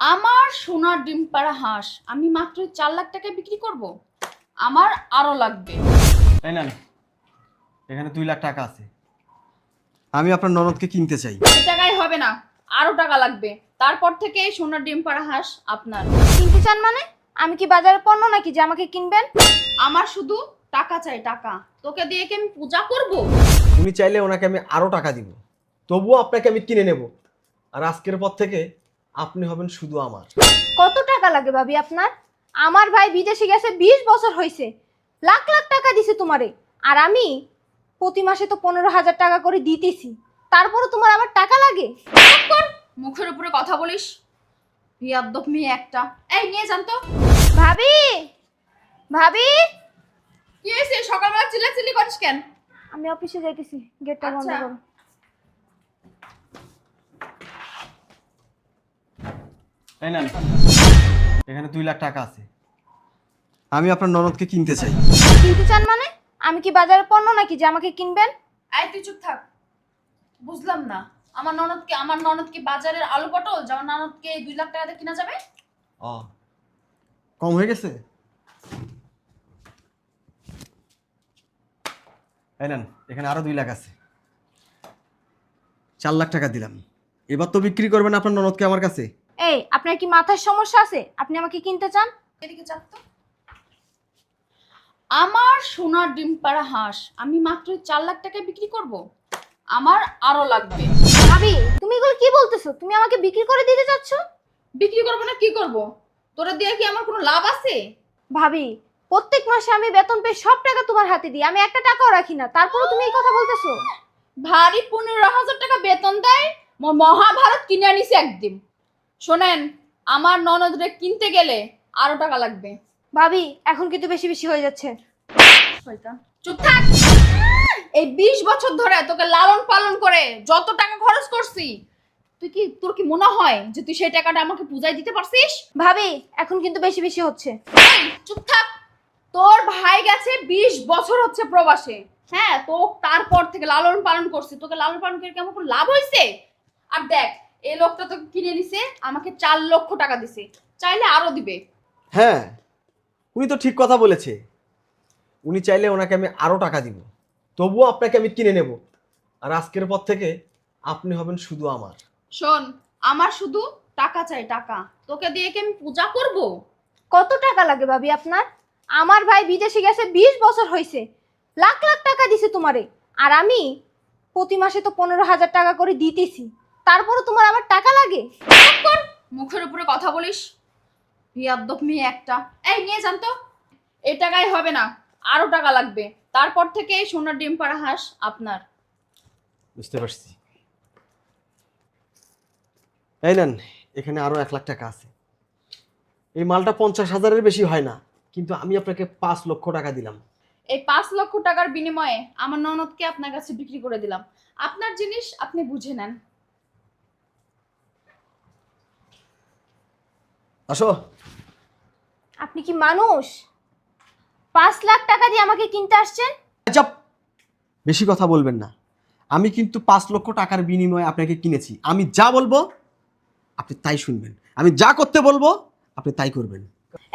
আমার সোনার ডিম পাড়া হাঁস আমি মাত্র চার লাখ টাকায় বিক্রি করব? আমার আরও লাগবে। তাই না এখানে দুই লাখ টাকা আছে। আমি আপনার ননদকে কিনতে চাই। এই টাকায় হবে না আরও টাকা লাগবে। তারপর থেকে এই সোনার ডিম পাড়া হাঁস আপনার। কিনতে চান মানে? আমি কি বাজারে পণ্য নাকি যে আমাকে কিনবেন? আমার শুধু টাকা চাই টাকা। তোকে দিয়ে কি আমি পূজা করব? উনি চাইলে ওনাকে আমি আরও টাকা দিব। তবুও আপনাকে আমি কিনে নেব। আর আজকের পর থেকে আপনি হবেন শুধু আমার। কত টাকা লাগে ভাবি আপনার? আমার ভাই বিদেশে গেছে বিশ বছর হয়েছে লাখ লাখ টাকা দিছে তোমারে। আর আমি প্রতি মাসে তো পনেরো হাজার টাকা করে দিতেছি। তারপরে তোমার আবার টাকা লাগে? চুপ কর মুখের উপরে কথা বলিস। বিয়াদ্দপ মেয়ে একটা। এই নিয়ে যান তো। ভাবি! ভাবি! কি হয়েছে সকালবেলা চিল্লাচিল্লি করিস কেন? আমি অফিসে যাইতেছি। গেটটা বন্ধ আচ্ছা। করো। না এখানে দুই লাখ টাকা আছে। আমি আপনার ননদকে কিনতে চাই। কিনতে চান মানে? আমি কি বাজারে পণ্য নাকি যে আমাকে কিনবেন? এই তুই চুপ থাক। বুঝলাম না। আমার ননদকে আমার ননদকে বাজারের আলু পটল যে আমার ননদকে দুই লাখ টাকাতে কিনা যাবে? ও। কম হয়ে গেছে? এই নেন এখানে আরও দুই লাখ আছে। চার লাখ টাকা দিলাম। এবার তো বিক্রি করবেন আপনার ননদকে আমার কাছে। এই আপনার কি মাথার সমস্যা আছে? আপনি আমাকে কিনতে চান? এদিকে চাপ তো। আমার সোনার ডিম পাড়া হাঁস আমি মাত্র চার লাখ টাকায় বিক্রি করব? আমার আরও লাগবে। ভাবি তুমি এগুলো কি বলতেছো? তুমি আমাকে বিক্রি করে দিতে চাচ্ছ? বিক্রি করব না কি করব? তোরা দিয়ে কি আমার কোনো লাভ আছে? ভাবি প্রত্যেক মাসে আমি বেতন পেয়ে সব টাকা তোমার হাতে দিই। আমি একটা টাকাও রাখি না। তারপরে তুমি এই কথা বলতেছো? ভারী পনেরো হাজার টাকা বেতন দেয় মহাভারত কিনে আনিস একদিন। শোনেন আমার ননদরে কিনতে গেলে আরও টাকা লাগবে। ভাবি এখন কিন্তু বেশি বেশি হয়ে যাচ্ছে। চুপ থাক! এই বিশ বছর ধরে তোকে লালন পালন করে যত টাকা খরচ করছি তুই কি তোর কি মনে হয় যে তুই সেই টাকাটা আমাকে পূজায় দিতে পারছিস? ভাবি এখন কিন্তু বেশি বেশি হচ্ছে। এই, চুপ থাক! তোর ভাই গেছে বিশ বছর হচ্ছে প্রবাসে। হ্যাঁ তো তারপর থেকে লালন পালন করছি। তোকে লালন পালন করে কি আমার কোনো লাভ হয়েছে আর দেখ এই লোকটা তো কিনে নিছে আমাকে চার লক্ষ টাকা দিছে। চাইলে আরও দিবে। হ্যাঁ উনি তো ঠিক কথা বলেছে। উনি চাইলে ওনাকে আমি আরও টাকা দিব। তবুও আপনাকে আমি কিনে নেব। আর আজকের পর থেকে আপনি হবেন শুধু আমার। শোন আমার শুধু টাকা চাই টাকা। তোকে দিয়ে কি আমি পূজা করব? কত টাকা লাগে ভাবি আপনার? আমার ভাই বিদেশে গেছে বিশ বছর হয়েছে লাখ লাখ টাকা দিছে তোমারে। আর আমি প্রতি মাসে তো পনেরো হাজার টাকা করে দিতেছি। তারপরে তোমার আবার টাকা লাগে? চুপ কর মুখের উপরে কথা বলিস। বিয়াদ্দপ মেয়ে একটা। এই নিয়ে যান তো। এই টাকায় হবে না আরও টাকা লাগবে। তারপর থেকে এই সোনার ডিম পাড়া হাঁস আপনার। বুঝতে পারছি। এই নেন এখানে আরও এক লাখ টাকা আছে। এই মালটা পঞ্চাশ হাজারের বেশি হয় না কিন্তু আমি আপনাকে পাঁচ লক্ষ টাকা দিলাম। এই পাঁচ লক্ষ টাকার বিনিময়ে আমার ননদকে আপনার কাছে বিক্রি করে দিলাম। আপনার জিনিস আপনি বুঝে নেন। আসো। আপনি কি মানুষ? পাঁচ লাখ টাকা দিয়ে আমাকে কিনতে আসছেন? চাপ। বেশি কথা বলবেন না। আমি কিন্তু পাঁচ লক্ষ টাকার বিনিময়ে আপনাকে কিনেছি। আমি যা বলব আপনি তাই শুনবেন। আমি যা করতে বলব আপনি তাই করবেন।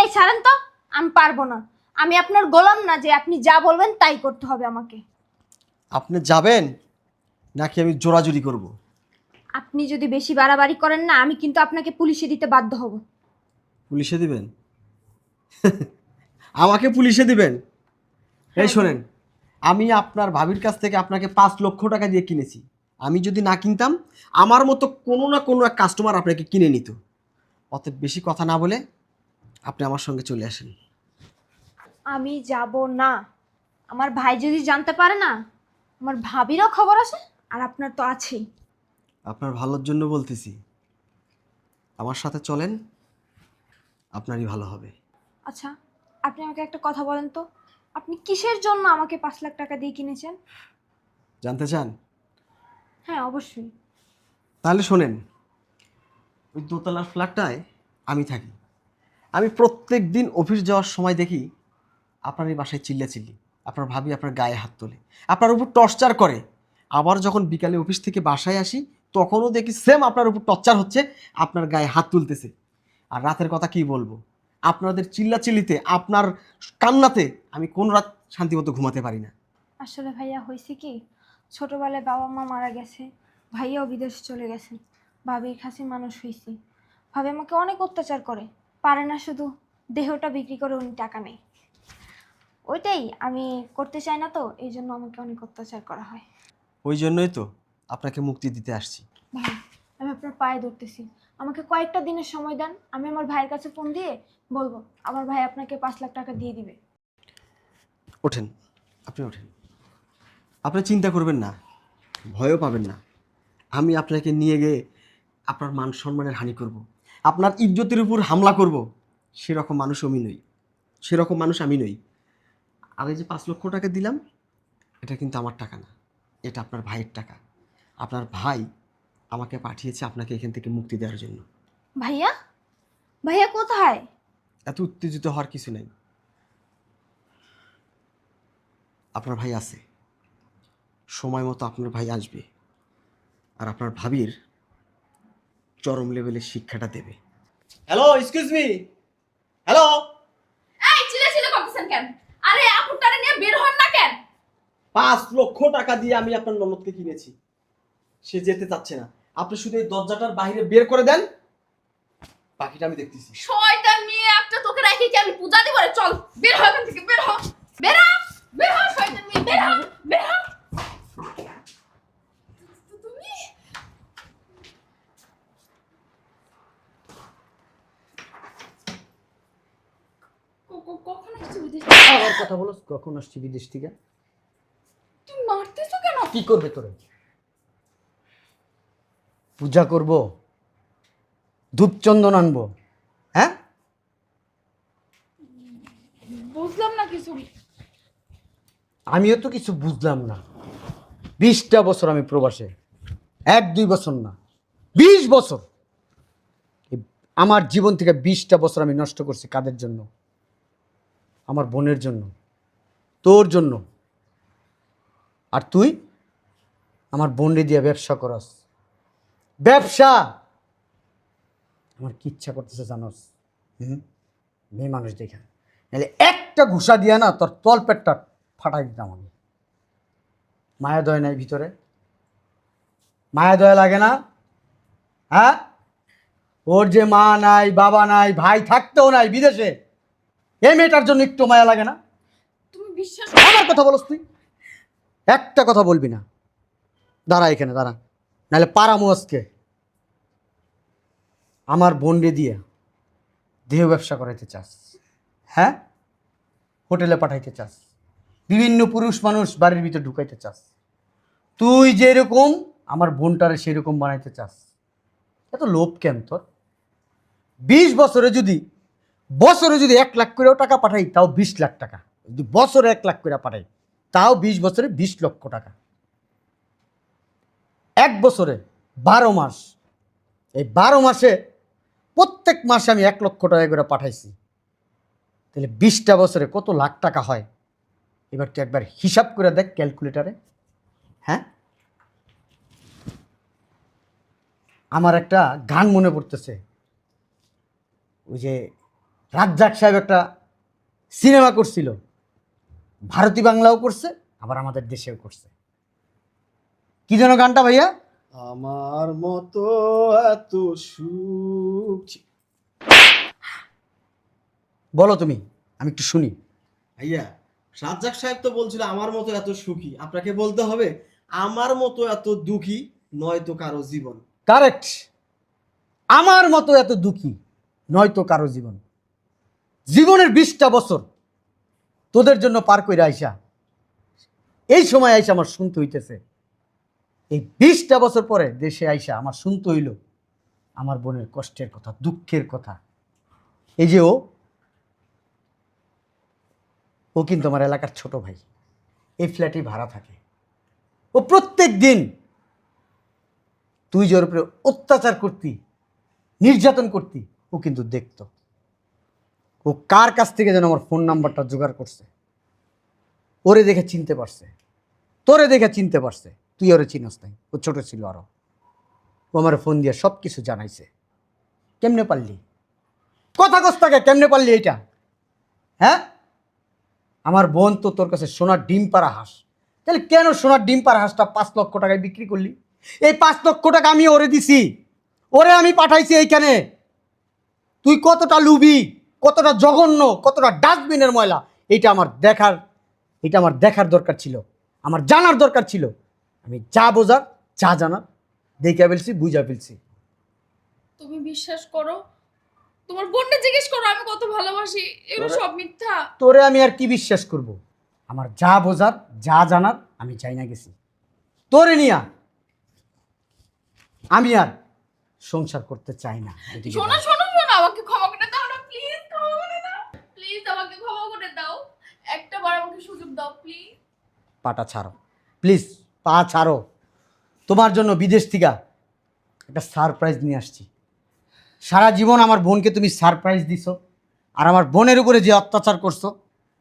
এই ছাড়েন তো আমি পারব না। আমি আপনার গোলাম না যে আপনি যা বলবেন তাই করতে হবে আমাকে। আপনি যাবেন নাকি আমি জোরাজুরি করব? আপনি যদি বেশি বাড়াবাড়ি করেন না আমি কিন্তু আপনাকে পুলিশে দিতে বাধ্য হব। পুলিশে দিবেন? আমাকে পুলিশে দিবেন? এই শোনেন আমি আপনার ভাবির কাছ থেকে আপনাকে পাঁচ লক্ষ টাকা দিয়ে কিনেছি। আমি যদি না কিনতাম আমার মতো কোনো না কোনো এক কাস্টমার আপনাকে কিনে নিত। অতএব বেশি কথা না বলে আপনি আমার সঙ্গে চলে আসেন। আমি যাব না। আমার ভাই যদি জানতে পারে না আমার ভাবিরও খবর আছে আর আপনার তো আছেই। আপনার ভালোর জন্য বলতেছি। আমার সাথে চলেন। আপনারই ভালো হবে। আচ্ছা আপনি আমাকে একটা কথা বলেন তো। আপনি কিসের জন্য আমাকে পাঁচ লাখ টাকা দিয়ে কিনেছেন? জানতে চান? হ্যাঁ অবশ্যই। তাহলে শোনেন ওই দোতলার ফ্ল্যাটটায় আমি থাকি। আমি প্রত্যেক দিন অফিস যাওয়ার সময় দেখি আপনার এই বাসায় চিল্লা চিল্লি আপনার ভাবি আপনার গায়ে হাত তোলে আপনার উপর টর্চার করে। আবার যখন বিকালে অফিস থেকে বাসায় আসি তখনও দেখি সেম আপনার উপর টর্চার হচ্ছে আপনার গায়ে হাত তুলতেছে। আর রাতের কথা কি বলব? আপনাদের চিল্লাচিল্লিতে আপনার কান্নাতে আমি কোন রাত শান্তিমতো ঘুমাতে পারি না। আসলে ভাইয়া হয়েছে কি? ছোটবেলায় বাবা মা মারা গেছে ভাইয়াও বিদেশ চলে গেছে ভাবির খাসি মানুষ হয়েছি। ভাবি আমাকে অনেক অত্যাচার করে পারে না শুধু দেহটা বিক্রি করে উনি টাকা নেই ওইটাই আমি করতে চাই না তো এই জন্য আমাকে অনেক অত্যাচার করা হয়। ওই জন্যই তো আপনাকে মুক্তি দিতে আসছি। ভাই আমি আপনার পায়ে ধরতেছি। আমাকে কয়েকটা দিনের সময় দেন, আমি আমার ভাইয়ের কাছে ফোন দিয়ে বলব, আমার ভাই আপনাকে পাঁচ লাখ টাকা দিয়ে দিবে। ওঠেন, আপনি ওঠেন। আপনি চিন্তা করবেন না, ভয়ও পাবেন না। আমি আপনাকে নিয়ে গিয়ে আপনার মান সম্মানের হানি করব। আপনার ইজ্জতের উপর হামলা করব। সেরকম মানুষ আমি নই। সেরকম মানুষ আমি নই। আর এই যে পাঁচ লক্ষ টাকা দিলাম, এটা কিন্তু আমার টাকা না। এটা আপনার ভাইয়ের টাকা। আপনার ভাই আমাকে পাঠিয়েছে আপনাকে এখান থেকে মুক্তি দেওয়ার জন্য। ভাইয়া? ভাইয়া কোথায়? এত উত্তেজিত হওয়ার কিছু নেই। আপনার ভাই আছে। সময় মতো আপনার ভাই আসবে। আর আপনার ভাবির চরম লেভেলের শিক্ষাটা দেবে। হ্যালো এক্সকিউজ মি হ্যালো এই চিলে চিলে করতেছেন কেন? আরে আপুটারে নিয়ে বের হন না কেন? পাঁচ লক্ষ টাকা দিয়ে আমি আপনার ননদকে কিনেছি। সে যেতে চাচ্ছে না। আপনি শুধু এই দরজাটার বাইরে বের করে দেন বাকিটা আমি দেখতেছি। শয়তান মেয়ে একটা তোকে রাখি কি আমি পূজা দিব? রে চল বের হ এখান থেকে বের হ। বের হ বের হ শয়তান মেয়ে বের হ বের হ। কথা বলো কখন আসছি বিদেশ থেকে? তুমি মারতেছো কেন? কি করবে তোরে? পূজা করব ধূপচন্দন আনব হ্যাঁ? বুঝলাম না কিছু। আমিও তো কিছু বুঝলাম না। বিশটা বছর আমি প্রবাসে এক দুই বছর না বিশ বছর। আমার জীবন থেকে বিশটা বছর আমি নষ্ট করছি কাদের জন্য? আমার বোনের জন্য তোর জন্য। আর তুই? আমার বোনরে দিয়ে ব্যবসা করস। ব্যবসা। আমার কি ইচ্ছা করতেছে জানোস? হুম? মেয়ে মানুষ দেখা। নাহলে একটা ঘুষা দিয়া না তোর তল পেটটা ফাটাই দিতাম আমি। মায়া দয় নাই ভিতরে। মায়া দয়া লাগে না। হ্যাঁ? ওর যে মা নাই বাবা নাই ভাই থাকতেও নাই বিদেশে এই মেয়েটার জন্য একটু মায়া লাগে না? তুমি বিশ্বাস আমার কথা বলস তুই। একটা কথা বলবি না। দাঁড়া এখানে দাঁড়া। নাহলে পারামু আজকে আমার বন্ডে দিয়ে দেহ ব্যবসা করাইতে চাস। হ্যাঁ? হোটেলে পাঠাইতে চাস। বিভিন্ন পুরুষ মানুষ বাড়ির ভিতরে ঢুকাইতে চাস। তুই যেরকম আমার বোনটারে সেরকম বানাইতে চাস। এত লোভ কেন তোর? বিশ বছরে যদি বছরে যদি এক লাখ করেও টাকা পাঠাই, তাও বিশ লাখ টাকা। যদি বছরে এক লাখ করে পাঠাই, তাও বিশ বছরে বিশ লক্ষ টাকা। এক বছরে বারো মাস। এই বারো মাসে প্রত্যেক মাসে আমি এক লক্ষ টাকা করে পাঠাইছি। তাহলে বিশটা বছরে কত লাখ টাকা হয়? এবার তুই একবার হিসাব করে দেখ ক্যালকুলেটারে। হ্যাঁ? আমার একটা গান মনে পড়তেছে। ওই যে রাজ্জাক সাহেব একটা সিনেমা করছিল। ভারতী বাংলাও করছে, আবার আমাদের দেশেও করছে। কি যেন গানটা ভাইয়া? আমার মতো এত সুখ। বলো তুমি আমি একটু শুনি। ভাইয়া রাজ্জাক সাহেব তো বলছিল আমার মতো এত সুখী। আপনাকে বলতে হবে আমার মতো এত দুঃখী নয়তো কারও জীবন। কারেক্ট আমার মতো এত দুঃখী নয়তো কারও জীবন। জীবনের বিশটা বছর তোদের জন্য পার করে আইসা এই সময় আইসা আমার শুনতে হইতেছে। এই বিশটা বছর পরে দেশে আইসা আমার শুনতে হইল, আমার বোনের কষ্টের কথা, দুঃখের কথা। এই যে ও ও কিন্তু আমার এলাকার ছোট ভাই। এই ফ্ল্যাটেই ভাড়া থাকে। ও প্রত্যেক দিন তুই যে উপরে অত্যাচার করতি, নির্যাতন করতি, ও কিন্তু দেখতো। ও কার কাছ থেকে যেন আমার ফোন নাম্বারটা জোগাড় করছে? ওরে দেখে চিনতে পারছে। তোরে দেখে চিনতে পারছে। তুই ওরে চিনস নাই। ও ছোট ছিল আরও। ও আমার ফোন দিয়ে সব কিছু জানাইছে। কেমনে পারলি? কথা কস্তাকে কেমনে পারলি এইটা? হ্যাঁ? আমার বোন তো তোর কাছে সোনার ডিম পাড়া হাঁস। তাহলে কেন সোনার ডিম পাড়া হাঁসটা পাঁচ লক্ষ টাকায় বিক্রি করলি? এই পাঁচ লক্ষ টাকা আমি ওরে দিছি। ওরে আমি পাঠাইছি এইখানে। তুই কতটা লুবি, কতটা জঘন্য, কতটা ডাস্টবিনের ময়লা এটা আমার দেখার এটা আমার দেখার দরকার ছিল। আমার জানার দরকার ছিল। আমি যা বোঝার যা জানার দেখে ফেলছি বুঝা ফেলছি। তুমি বিশ্বাস করো তোমার বোনটা জিজ্ঞেস করো আমি কত ভালোবাসি এগুলো সব মিথ্যা। তোরে আমি আর কি বিশ্বাস করব? আমার যা বোঝার যা জানার আমি চাই না গেছি। তোরে নিয়া আমি আর সংসার করতে চাই না। শোনো শোনো শোনো আমাকে ক্ষমা করে দাও না প্লিজ ক্ষমা করে দাও। প্লিজ আমাকে ক্ষমা করে দাও। একটা বার আমাকে সুযোগ দাও প্লিজ পাটা ছাড়ো। প্লিজ পা ছাড়ো। তোমার জন্য বিদেশ থেকে একটা সারপ্রাইজ নিয়ে আসছি। সারা জীবন আমার বোনকে তুমি সারপ্রাইজ দিছো আর আমার বোনের উপরে যে অত্যাচার করছ,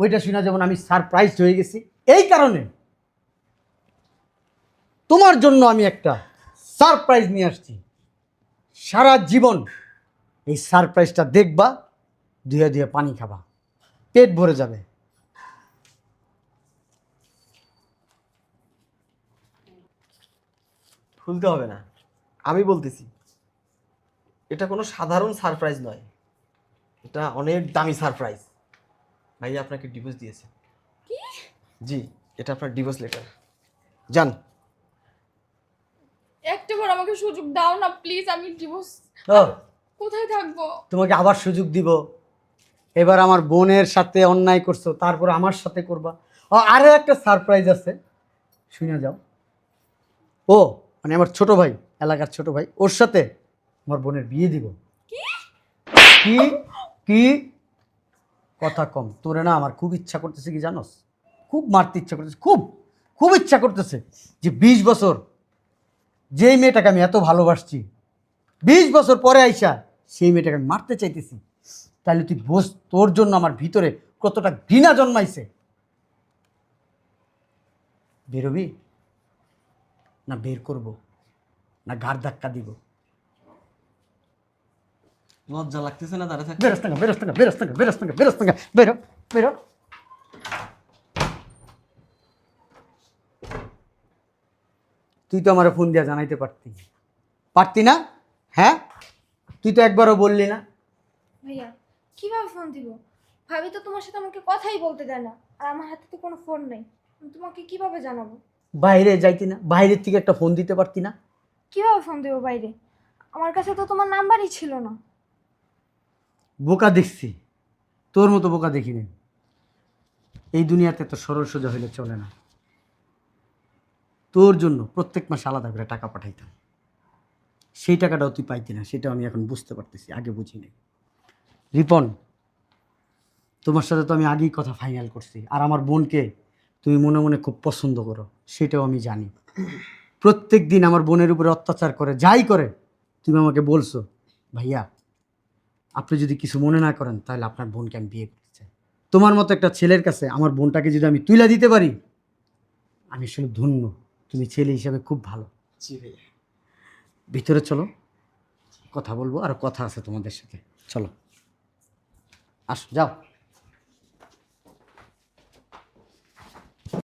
ওইটা শুনে যেমন আমি সারপ্রাইজ হয়ে গেছি। এই কারণে তোমার জন্য আমি একটা সারপ্রাইজ নিয়ে আসছি। সারা জীবন এই সারপ্রাইজটা দেখবা, ধুয়ে ধুয়ে পানি খাবা। পেট ভরে যাবে। খুলতে হবে না। আমি বলতেছি এটা কোনো সাধারণ সারপ্রাইজ নয়। এটা অনেক দামি সারপ্রাইজ ভাই আপনাকে ডিভোর্স দিয়েছে। জি এটা আপনার ডিভোর্স লেটার যান একটা বার আমাকে সুযোগ দাও না প্লিজ আমি ডিভোর্স ও। কোথায় থাকব? তোমাকে আবার সুযোগ দিব। এবার আমার বোনের সাথে অন্যায় করছ তারপর আমার সাথে করবা। আরও একটা সারপ্রাইজ আছে। শুনে যাও। ও মানে আমার ছোট ভাই এলাকার ছোট ভাই ওর সাথে আমার বোনের বিয়ে দিব। কি? কি? কথা কম। তোরে না আমার খুব ইচ্ছা করতেছে কি জানোস? খুব মারতে ইচ্ছা করতেছে খুব খুব ইচ্ছা করতেছে যে বিশ বছর যেই মেয়েটাকে আমি এত ভালোবাসছি বিশ বছর পরে আইসা সেই মেয়েটাকে আমি মারতে চাইতেছি। তাহলে তুই বোঝ তোর জন্য আমার ভিতরে কতটা ঘৃণা জন্মাইছে। বেরোবি? না বের করব না ঘাড় ধাক্কা দিব। লজ্জা লাগতেছে না দাঁড়া থাকতে? বেরোস না বেরোস না বেরোস না বেরোস না বেরোস না বেরো বেরো। তুই তো আমার ফোন দিয়া জানাইতে পারতি। পারতি না? হ্যাঁ? তুই তো একবারও বললি না। ভাইয়া কীভাবে ফোন দিব? ভাবি তো তোমার সাথে আমাকে কথাই বলতে দেয় না। আর আমার হাতে তো কোনো ফোন নেই। তোমাকে কীভাবে জানাব? বাইরে যাইতি না বাইরের থেকে একটা ফোন দিতে পারতি না। কীভাবে ফোন দেবো বাইরে? আমার কাছে তো তোমার নাম্বারই ছিল না। বোকা দেখছি। তোর মতো বোকা দেখিনি। এই দুনিয়াতে তো সরল সোজা হইলে চলে না। তোর জন্য প্রত্যেক মাসে আলাদা করে টাকা পাঠাইতাম। সেই টাকাটাও তুই পাইতি না সেটা আমি এখন বুঝতে পারতেছি আগে বুঝিনি রিপন তোমার সাথে তো আমি আগেই কথা ফাইনাল করছি। আর আমার বোনকে তুমি মনে মনে খুব পছন্দ করো। সেটাও আমি জানি। প্রত্যেক দিন আমার বোনের উপরে অত্যাচার করে যাই করে তুমি আমাকে বলছো ভাইয়া আপনি যদি কিছু মনে না করেন তাহলে আপনার বোনকে আমি বিয়ে করতে চাই। তোমার মতো একটা ছেলের কাছে আমার বোনটাকে যদি আমি তুলে দিতে পারি আমি আসলে ধন্য। তুমি ছেলে হিসাবে খুব ভালো। জি ভাইয়া। ভিতরে চলো কথা বলব আর কথা আছে তোমাদের সাথে। চলো। আস যাও।